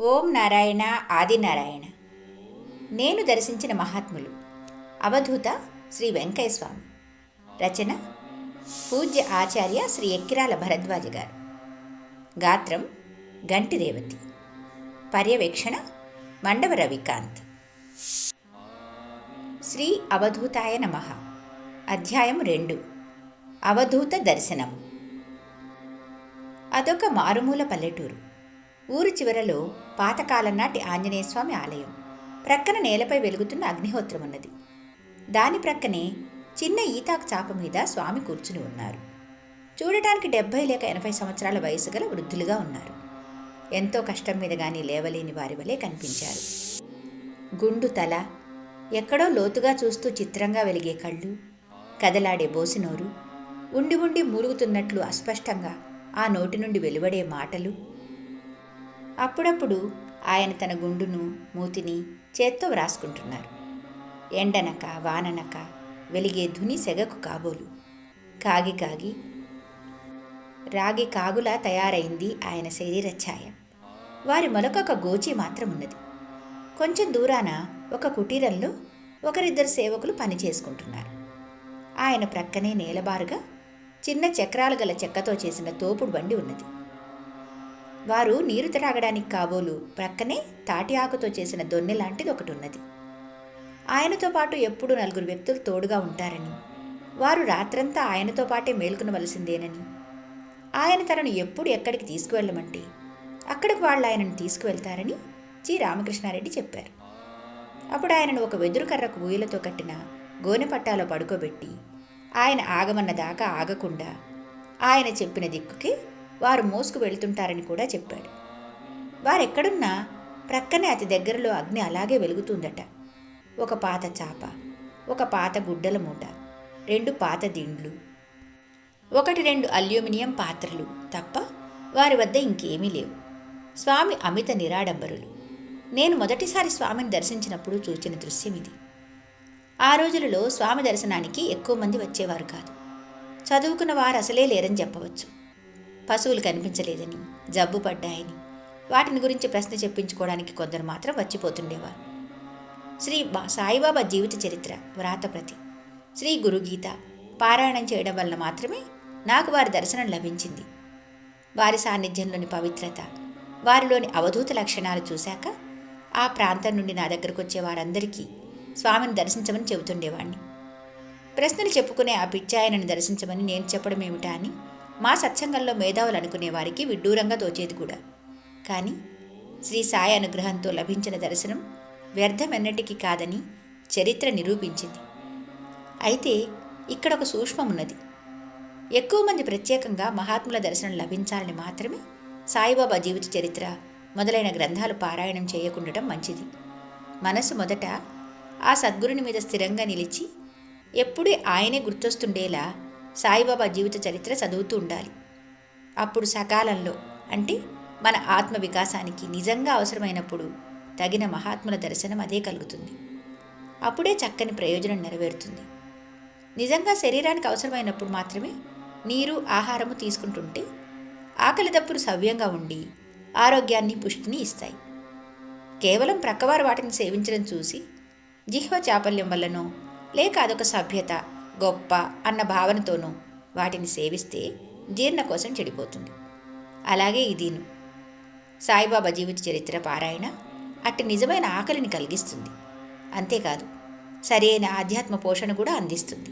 ఓం నారాయణ ఆదినారాయణ నేను దర్శించిన మహాత్ములు అవధూత శ్రీ వెంకయ్యస్వామి. రచన పూజ్య ఆచార్య శ్రీ ఎక్కిరాల భరద్వాజ గారు. గాత్రం గంటి రేవతి పర్యవేక్షణ మండవ రవికాంత్. శ్రీ అవధూతాయ నమ. అధ్యాయం రెండు. అవధూత దర్శనం అదొక మారుమూల పల్లెటూరు. ఊరు చివరలో పాతకాలం నాటి ఆంజనేయస్వామి ఆలయం. ప్రక్కన నేలపై వెలుగుతున్న అగ్నిహోత్రం ఉన్నది. దాని ప్రక్కనే చిన్న ఈతాకు చాప మీద స్వామి కూర్చుని ఉన్నారు. చూడటానికి డెబ్భై లేక ఎనభై సంవత్సరాల వయసు గల వృద్ధులుగా ఉన్నారు. ఎంతో కష్టం మీద కానీ లేవలేని వారి వలె కనిపించారు. గుండు తల ఎక్కడో లోతుగా చూస్తూ చిత్రంగా వెలిగే కళ్ళు కదలాడే బోసినోరు ఉండి ఉండి మూలుగుతున్నట్లు అస్పష్టంగా ఆ నోటి నుండి వెలువడే మాటలు అప్పుడప్పుడు ఆయన తన గుండును మూతిని చేత్తో వ్రాసుకుంటున్నారు. ఎండనక వాననక వెలిగే ధుని సెగకు కాబోలు. కాగి కాగి రాగి కాగులా తయారైంది ఆయన శరీర ఛాయ. వారి మొలకొక గోచి మాత్రం ఉన్నది కొంచెం దూరాన ఒక కుటీరంలో ఒకరిద్దరు సేవకులు పని చేసుకుంటున్నారు. ఆయన ప్రక్కనే నేలబారుగా చిన్న చక్రాలు గల చెక్కతో చేసిన తోపుడు బండి ఉన్నది. వారు నీరు త్రాగడానికి కాబోలు ప్రక్కనే తాటి ఆకుతో చేసిన దొన్నె లాంటిది ఒకటి ఉన్నది ఆయనతో పాటు ఎప్పుడు నలుగురు వ్యక్తులు తోడుగా ఉంటారని వారు రాత్రంతా ఆయనతో పాటే మేల్కొనవలసిందేనని. ఆయన తనను ఎప్పుడు ఎక్కడికి తీసుకువెళ్ళమంటే అక్కడికి వాళ్ళు ఆయనను తీసుకువెళ్తారని జి. రామకృష్ణారెడ్డి చెప్పారు. అప్పుడు ఆయనను ఒక వెదురు కర్రకు ఊయలతో కట్టిన గోనె పట్టాలో పడుకోబెట్టి ఆయన ఆగమన్న దాకా ఆగకుండా ఆయన చెప్పిన దిక్కుకి వారు మోసుకు వెళ్తుంటారని కూడా చెప్పాడు. వారెక్కడున్నా ప్రక్కనే అతి దగ్గరలో అగ్ని అలాగే వెలుగుతుందట. ఒక పాత చాప ఒక పాత గుడ్డల మూట రెండు పాత దిండ్లు ఒకటి రెండు అల్యూమినియం పాత్రలు తప్ప వారి వద్ద ఇంకేమీ లేవు. స్వామి అమిత నిరాడంబరులు. నేను మొదటిసారి స్వామిని దర్శించినప్పుడు చూచిన దృశ్యం ఇది. ఆ రోజులలో స్వామి దర్శనానికి ఎక్కువ మంది వచ్చేవారు కాదు. చదువుకున్న వారు అసలే లేరని చెప్పవచ్చు. పశువులు కనిపించలేదని జబ్బు పడ్డాయని వాటిని గురించి ప్రశ్న చెప్పించుకోవడానికి కొందరు మాత్రం వచ్చిపోతుండేవారు. శ్రీ బా- సాయిబాబా జీవిత చరిత్ర వ్రాతప్రతి. శ్రీ గురుగీత పారాయణం చేయడం వల్ల మాత్రమే నాకు వారి దర్శనం లభించింది. వారి సాన్నిధ్యంలోని పవిత్రత వారిలోని అవధూత లక్షణాలు చూశాక ఆ ప్రాంతం నుండి నా దగ్గరకు వచ్చే వారందరికీ స్వామిని దర్శించమని చెబుతుండేవాణ్ణి. ప్రశ్నలు చెప్పుకునే ఆ పిచ్చాయనని దర్శించమని నేను చెప్పడం ఏమిటా అని మా సత్సంగంలో మేధావులు అనుకునే వారికి విడ్డూరంగా తోచేది కూడా. కానీ శ్రీ సాయి అనుగ్రహంతో లభించిన దర్శనం వ్యర్థమెన్నటికీ కాదని చరిత్ర నిరూపించింది. అయితే ఇక్కడ ఒక సూక్ష్మం ఉన్నది ఎక్కువ మంది ప్రత్యేకంగా మహాత్ముల దర్శనం లభించాలని మాత్రమే సాయిబాబా జీవిత చరిత్ర మొదలైన గ్రంథాలు పారాయణం చేయకుండటం మంచిది. మనసు మొదట ఆ సద్గురుని మీద స్థిరంగా నిలిచి ఎప్పుడూ ఆయనే గుర్తొస్తుండేలా సాయిబాబా జీవిత చరిత్ర చదువుతూ ఉండాలి. అప్పుడు సకాలంలో అంటే మన ఆత్మ వికాసానికి నిజంగా అవసరమైనప్పుడు తగిన మహాత్ముల దర్శనం అదే కలుగుతుంది. అప్పుడే చక్కని ప్రయోజనం నెరవేరుతుంది. నిజంగా శరీరానికి అవసరమైనప్పుడు మాత్రమే నీరు ఆహారము తీసుకుంటుంటే ఆకలి దప్పులు సవ్యంగా ఉండి ఆరోగ్యాన్ని పుష్టిని ఇస్తాయి. కేవలం ప్రక్కవారు వాటిని సేవించడం చూసి జిహ్వ చాపల్యం వల్లనో లేక అదొక సభ్యత గొప్ప అన్న భావనతోనూ వాటిని సేవిస్తే జీర్ణ కోసం చెడిపోతుంది. అలాగే ఇదీను. సాయిబాబా జీవిత చరిత్ర పారాయణ అట్టి నిజమైన ఆకలిని కలిగిస్తుంది. అంతేకాదు సరైన ఆధ్యాత్మ పోషణ కూడా అందిస్తుంది.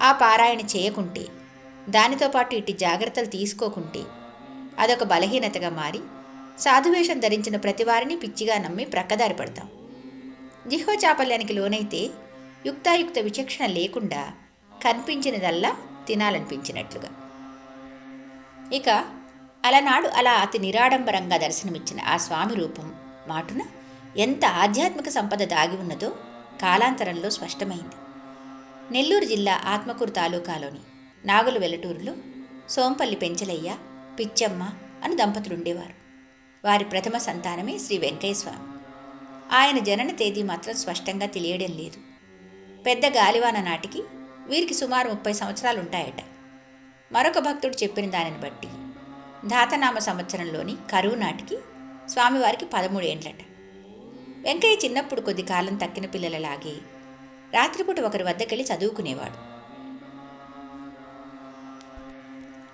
ఆ పారాయణ చేయకుంటే దానితో పాటు ఇట్టి జాగ్రత్తలు తీసుకోకుంటే అదొక బలహీనతగా మారి సాధువేషం ధరించిన ప్రతివారిని పిచ్చిగా నమ్మి ప్రక్కదారి పడతాం. జిహ్వ చాపల్యానికి లోనైతే యుక్తాయుక్త విచక్షణ లేకుండా కనిపించినదల్లా తినాలనిపించినట్లుగా. ఇక అలనాడు అలా అతి నిరాడంబరంగా దర్శనమిచ్చిన ఆ స్వామి రూపం మాటున ఎంత ఆధ్యాత్మిక సంపద దాగి ఉన్నదో కాలాంతరంలో స్పష్టమైంది. నెల్లూరు జిల్లా ఆత్మకూరు తాలూకాలోని నాగుల వెల్లటూరులో సోంపల్లి పెంచలయ్య పిచ్చమ్మ అని దంపతులు ఉండేవారు వారి ప్రథమ సంతానమే శ్రీ వెంకయ్య స్వామి ఆయన జనన తేదీ మాత్రం స్పష్టంగా తెలియడం లేదు. పెద్ద గాలివాన నాటికి వీరికి సుమారు ముప్పై సంవత్సరాలు ఉంటాయట మరొక భక్తుడు చెప్పిన దానిని బట్టి ధాతనామ సంవత్సరంలోని కరువు నాటికి స్వామివారికి పదమూడేండ్లట వెంకయ్య చిన్నప్పుడు కొద్ది కాలం తక్కిన పిల్లలలాగే రాత్రిపూట ఒకరి వద్దకెళ్ళి చదువుకునేవాడు.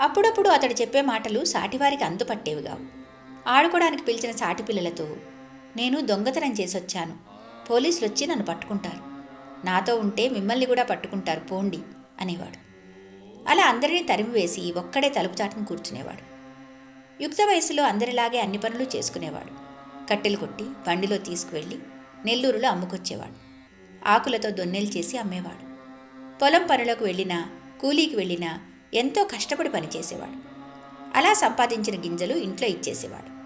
అప్పుడప్పుడు అతడు చెప్పే మాటలు సాటివారికి అందుపట్టేవి కావు. ఆడుకోవడానికి పిలిచిన సాటి పిల్లలతో నేను దొంగతనం చేసొచ్చాను. పోలీసులు వచ్చి నన్ను పట్టుకుంటారు. నాతో ఉంటే మిమ్మల్ని కూడా పట్టుకుంటారు పోండి అనేవాడు. అలా అందరినీ తరిమివేసి ఒక్కడే తలుపు చాటును కూర్చునేవాడు. యుక్త వయసులో అందరిలాగే అన్ని పనులు చేసుకునేవాడు. కట్టెలు కొట్టి బండిలో తీసుకువెళ్ళి నెల్లూరులో అమ్ముకొచ్చేవాడు. ఆకులతో దొన్నెలు చేసి అమ్మేవాడు. పొలం పనులకు వెళ్ళినా కూలీకి వెళ్ళినా ఎంతో కష్టపడి పనిచేసేవాడు అలా సంపాదించిన గింజలు ఇంట్లో ఇచ్చేసేవాడు.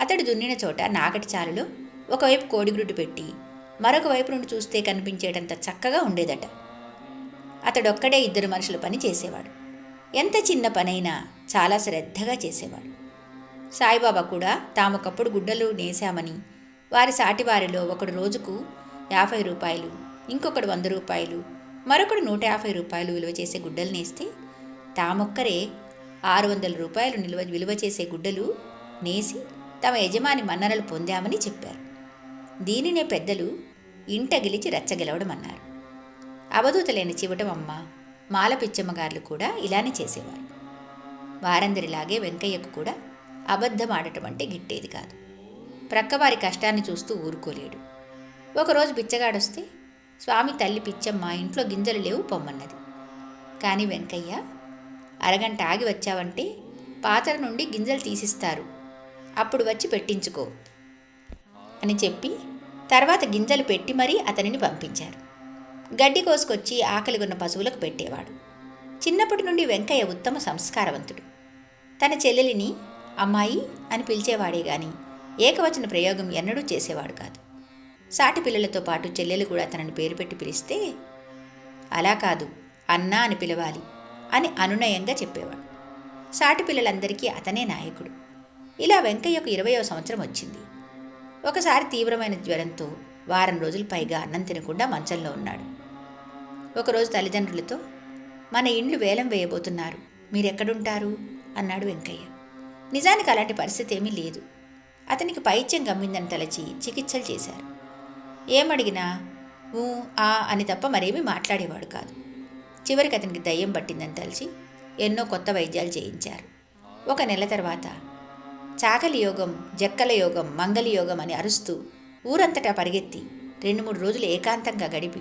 అతడు దున్నిన చోట నాగటి చాలులో ఒకవైపు కోడిగుడ్డు పెట్టి మరొక వైపు నుండి చూస్తే కనిపించేటంత చక్కగా ఉండేదట. అతడొక్కడే ఇద్దరు మనుషులు పని చేసేవాడు. ఎంత చిన్న పనైనా చాలా శ్రద్ధగా చేసేవాడు. సాయిబాబా కూడా తామొకప్పుడు గుడ్డలు నేశామని వారి సాటివారిలో ఒకడు రోజుకు యాభై రూపాయలు ఇంకొకడు వంద రూపాయలు మరొకడు నూట యాభై రూపాయలు విలువ చేసే గుడ్డలు నేస్తే తామొక్కరే ఆరు వందల రూపాయలు నిలువ విలువ చేసే గుడ్డలు నేసి తమ యజమాని మన్ననలు పొందామని చెప్పారు. దీనినే పెద్దలు ఇంట గెలిచి రెచ్చగెలవడమన్నారు. అవధూతలేని చివటమమ్మ మాలపిచ్చమ్మగారులు కూడా ఇలానే చేసేవారు. వారందరిలాగే వెంకయ్యకు కూడా అబద్ధం ఆడటం అంటే గిట్టేది కాదు. ప్రక్కవారి కష్టాన్ని చూస్తూ ఊరుకోలేడు. ఒకరోజు పిచ్చగాడొస్తే స్వామి తల్లి పిచ్చమ్మ ఇంట్లో గింజలు లేవు పొమ్మన్నది. కానీ వెంకయ్య అరగంట ఆగి వచ్చావంటే పాత్ర నుండి గింజలు తీసిస్తారు. అప్పుడు వచ్చి పెట్టించుకో అని చెప్పి తర్వాత గింజలు పెట్టి మరీ అతనిని పంపించారు. గడ్డి కోసుకొచ్చి ఆకలిగొన్న పశువులకు పెట్టేవాడు. చిన్నప్పటి నుండి వెంకయ్య ఉత్తమ సంస్కారవంతుడు. తన చెల్లెలిని అమ్మాయి అని పిలిచేవాడే గాని ఏకవచన ప్రయోగం ఎన్నడూ చేసేవాడు కాదు. సాటి పిల్లలతో పాటు చెల్లెలు కూడా తనని పేరు పెట్టి పిలిస్తే అలా కాదు అన్నా అని పిలవాలి అని అనునయంగా చెప్పేవాడు. సాటి పిల్లలందరికీ అతనే నాయకుడు. ఇలా వెంకయ్యకు ఇరవయో సంవత్సరం వచ్చింది. ఒకసారి తీవ్రమైన జ్వరంతో వారం రోజులు పైగా అన్నం తినకుండా మంచంలో ఉన్నాడు. ఒకరోజు తల్లిదండ్రులతో మన ఇండ్లు వేలం వేయబోతున్నారు. మీరెక్కడుంటారు? అన్నాడు వెంకయ్య. నిజానికి అలాంటి పరిస్థితి ఏమీ లేదు. అతనికి పైత్యం గమ్మిందని తలచి చికిత్సలు చేశారు. ఏమడిగినా ఊ ఆ అని తప్ప మరేమీ మాట్లాడేవాడు కాదు. చివరికి అతనికి దయ్యం పట్టిందని తలిచి ఎన్నో కొత్త వైద్యాలు చేయించారు. ఒక నెల తర్వాత చాకలి యోగం జక్కల యోగం మంగళ యోగం అని అరుస్తూ ఊరంతటా పరిగెత్తి రెండు మూడు రోజులు ఏకాంతంగా గడిపి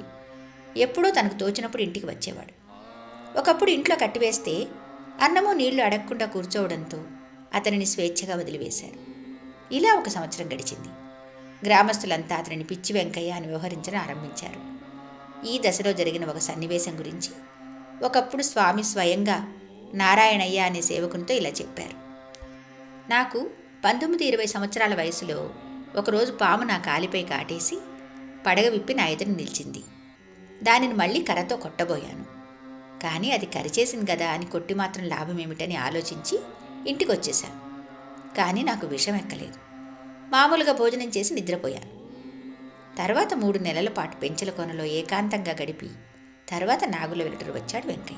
ఎప్పుడో తనకు తోచినప్పుడు ఇంటికి వచ్చేవాడు. ఒకప్పుడు ఇంట్లో కట్టివేస్తే అన్నము నీళ్ళు అడగకుండా కూర్చోవడంతో అతనిని స్వేచ్ఛగా వదిలివేశారు. ఇలా ఒక సంవత్సరం గడిచింది. గ్రామస్తులంతా అతనిని పిచ్చి వెంకయ్య అని వ్యవహరించడం ఆరంభించారు. ఈ దశలో జరిగిన ఒక సన్నివేశం గురించి ఒకప్పుడు స్వామి స్వయంగా నారాయణయ్య అనే సేవకునితో ఇలా చెప్పారు. నాకు పంతొమ్మిది ఇరవై సంవత్సరాల వయసులో ఒకరోజు పాము నా కాలిపై కాటేసి పడగ విప్పి నా ఎదురు నిలిచింది. దానిని మళ్ళీ కర్రతో కొట్టబోయాను. కానీ అది కరిచేసింది కదా అని కొట్టి మాత్రం లాభం ఏమిటని ఆలోచించి ఇంటికి వచ్చేశాను కానీ నాకు విషం ఎక్కలేదు. మామూలుగా భోజనం చేసి నిద్రపోయాను తర్వాత మూడు నెలల పాటు పెంచల కొనలో ఏకాంతంగా గడిపి తర్వాత నాగుల వెలుటరు వచ్చాడు వెంకయ్య.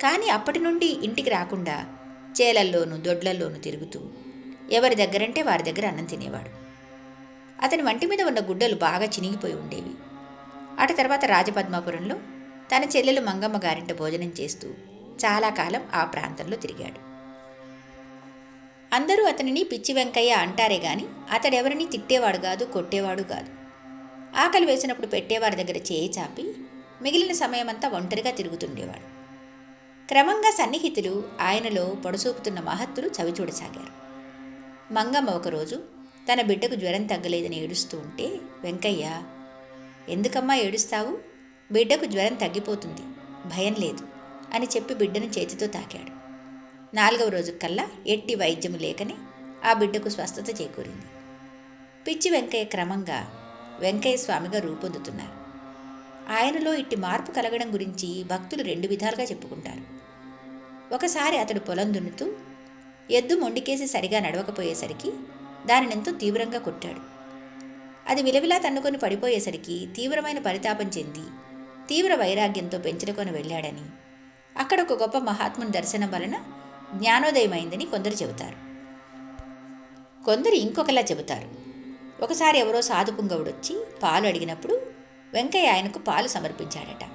కానీ అప్పటి నుండి ఇంటికి రాకుండా చేలల్లోనూ దొడ్లల్లోనూ తిరుగుతూ ఎవరి దగ్గరంటే వారి దగ్గర అన్నం తినేవాడు. అతని వంటి మీద ఉన్న గుడ్డలు బాగా చినిగిపోయి ఉండేవి. అటు తర్వాత రాజపద్మాపురంలో తన చెల్లెలు మంగమ్మ గారింట భోజనం చేస్తూ చాలా కాలం ఆ ప్రాంతంలో తిరిగాడు. అందరూ అతనిని పిచ్చి వెంకయ్య అంటారే గాని అతడెవరిని తిట్టేవాడు కాదు కొట్టేవాడు కాదు. ఆకలి వేసినప్పుడు పెట్టేవారి దగ్గర చేయి చాపి మిగిలిన సమయమంతా ఒంటరిగా తిరుగుతుండేవాడు. క్రమంగా సన్నిహితులు ఆయనలో పొడసూపుతున్న మహత్తులు చవిచూడసాగారు. మంగమ్మ ఒకరోజు తన బిడ్డకు జ్వరం తగ్గలేదని ఏడుస్తూ ఉంటే వెంకయ్య ఎందుకమ్మా ఏడుస్తావు? బిడ్డకు జ్వరం తగ్గిపోతుంది భయం లేదు అని చెప్పి బిడ్డను చేతితో తాకాడు. నాలుగవ రోజు కల్లా ఎట్టి వైద్యము లేకనే ఆ బిడ్డకు స్వస్థత చేకూరింది. పిచ్చి వెంకయ్య క్రమంగా వెంకయ్య స్వామిగా రూపొందుతున్నారు. ఆయనలో ఇట్టి మార్పు కలగడం గురించి భక్తులు రెండు విధాలుగా చెప్పుకుంటారు. ఒకసారి అతడు పొలం దున్నుతూ ఎద్దు మొండికేసి సరిగా నడవకపోయేసరికి దానినెంతో తీవ్రంగా కొట్టాడు. అది విలవిలా తన్నుకొని పడిపోయేసరికి తీవ్రమైన పరితాపం చెంది తీవ్ర వైరాగ్యంతో పెంచుకొని వెళ్ళాడని అక్కడ ఒక గొప్ప మహాత్ముని దర్శనం వలన జ్ఞానోదయమైందని కొందరు చెబుతారు. కొందరు ఇంకొకలా చెబుతారు. ఒకసారి ఎవరో సాధు పుంగవుడొచ్చి పాలు అడిగినప్పుడు వెంకయ్య ఆయనకు పాలు సమర్పించాడట.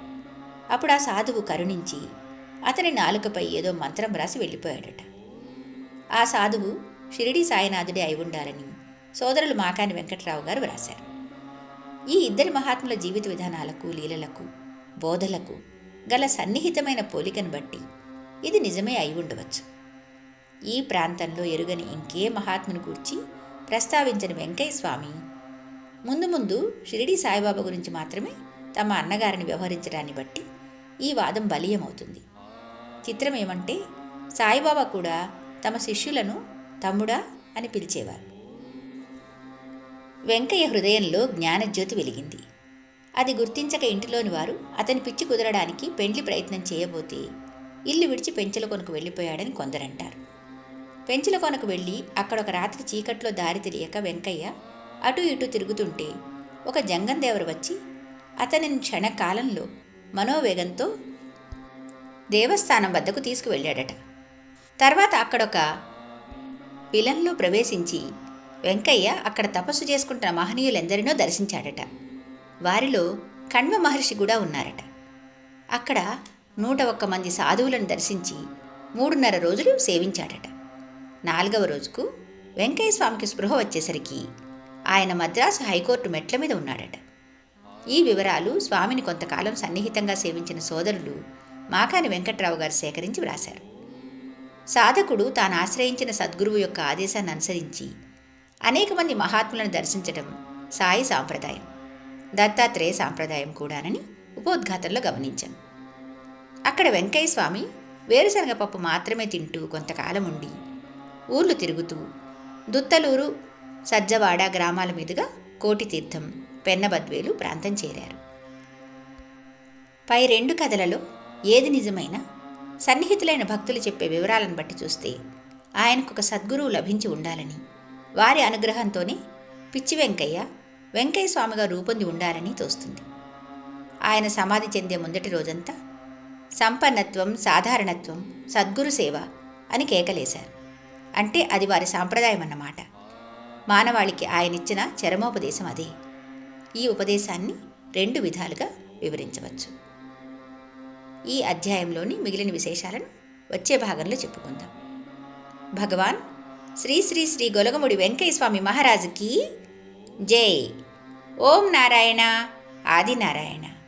అప్పుడు ఆ సాధువు కరుణించి అతని నాలుకపై ఏదో మంత్రం రాసి వెళ్ళిపోయాడట. ఆ సాధువు షిరిడి సాయినాథుడే అయి ఉండాలని సోదరులు మాకాని వెంకట్రావు గారు వ్రాశారు. ఈ ఇద్దరి మహాత్ముల జీవిత విధానాలకు లీలలకు బోధలకు గల సన్నిహితమైన పోలికను బట్టి ఇది నిజమే అయి ఉండవచ్చు. ఈ ప్రాంతంలో ఎరుగని ఇంకే మహాత్ముని గూర్చి ప్రస్తావించిన వెంకయ్య స్వామి ముందు ముందు షిరిడి సాయిబాబా గురించి మాత్రమే తమ అన్నగారిని వ్యవహరించడాన్ని బట్టి ఈ వాదం బలీయమవుతుంది. చిత్రం ఏమంటే సాయిబాబా కూడా తమ శిష్యులను తమ్ముడా అని పిలిచేవారు. వెంకయ్య హృదయంలో జ్ఞానజ్యోతి వెలిగింది. అది గుర్తించక ఇంటిలోని వారు అతని పిచ్చి కుదరడానికి పెండ్లి ప్రయత్నం చేయబోతే ఇల్లు విడిచి పెంచల కొనుకు వెళ్ళిపోయాడని కొందరంటారు. పెంచల కొనకు వెళ్ళి అక్కడ ఒక రాత్రి చీకట్లో దారి తెలియక వెంకయ్య అటు ఇటు తిరుగుతుంటే ఒక జంగందేవరు వచ్చి అతనిని క్షణకాలంలో మనోవేగంతో దేవస్థానం వద్దకు తీసుకువెళ్ళాడట. తర్వాత అక్కడొక విలంలో ప్రవేశించి వెంకయ్య అక్కడ తపస్సు చేసుకుంటున్న మహనీయులెందరినో దర్శించాడట. వారిలో కణ్వ మహర్షి కూడా ఉన్నారట. అక్కడ నూట ఒక్క మంది సాధువులను దర్శించి మూడున్నర రోజులు సేవించాడట. నాలుగవ రోజుకు వెంకయ్య స్వామికి స్పృహ వచ్చేసరికి ఆయన మద్రాసు హైకోర్టు మెట్ల మీద ఉన్నాడట. ఈ వివరాలు స్వామిని కొంతకాలం సన్నిహితంగా సేవించిన సోదరులు మాకాని వెంకట్రావు గారు సేకరించి వ్రాశారు. సాధకుడు తాను ఆశ్రయించిన సద్గురువు యొక్క ఆదేశాన్ని అనుసరించి అనేక మంది మహాత్ములను దర్శించడం సాయి సాంప్రదాయం దత్తాత్రేయ సాంప్రదాయం కూడానని ఉపోద్ఘాతంలో గమనించాం అక్కడ వెంకయ్య స్వామి వేరుశనగ పప్పు మాత్రమే తింటూ కొంతకాలం ఉండి ఊర్లు తిరుగుతూ దుత్తలూరు సజ్జవాడ గ్రామాల మీదుగా కోటితీర్థం పెన్నబద్వేలు ప్రాంతం చేరారు. పై రెండు కథలలో ఏది నిజమైనా సన్నిహితులైన భక్తులు చెప్పే వివరాలను బట్టి చూస్తే ఆయనకు ఒక సద్గురువు లభించి ఉండాలని వారి అనుగ్రహంతోనే పిచ్చి వెంకయ్య వెంకయ్య స్వామిగా రూపొంది ఉండాలని తోస్తుంది. ఆయన సమాధి చెందే ముందటి రోజంతా సంపన్నత్వం సాధారణత్వం సద్గురు సేవ అని కేకలేశారు. అంటే అది వారి సాంప్రదాయం అన్నమాట. మానవాళికి ఆయనిచ్చిన చరమోపదేశం అదే. ఈ ఉపదేశాన్ని రెండు విధాలుగా వివరించవచ్చు. ఈ అధ్యాయంలోని మిగిలిన విశేషాలను వచ్చే భాగంలో చెప్పుకుందాం. భగవాన్ శ్రీ శ్రీ శ్రీ గొలగముడి వెంకయ్య స్వామి మహారాజుకి జై. ఓం నారాయణ ఆదినారాయణ.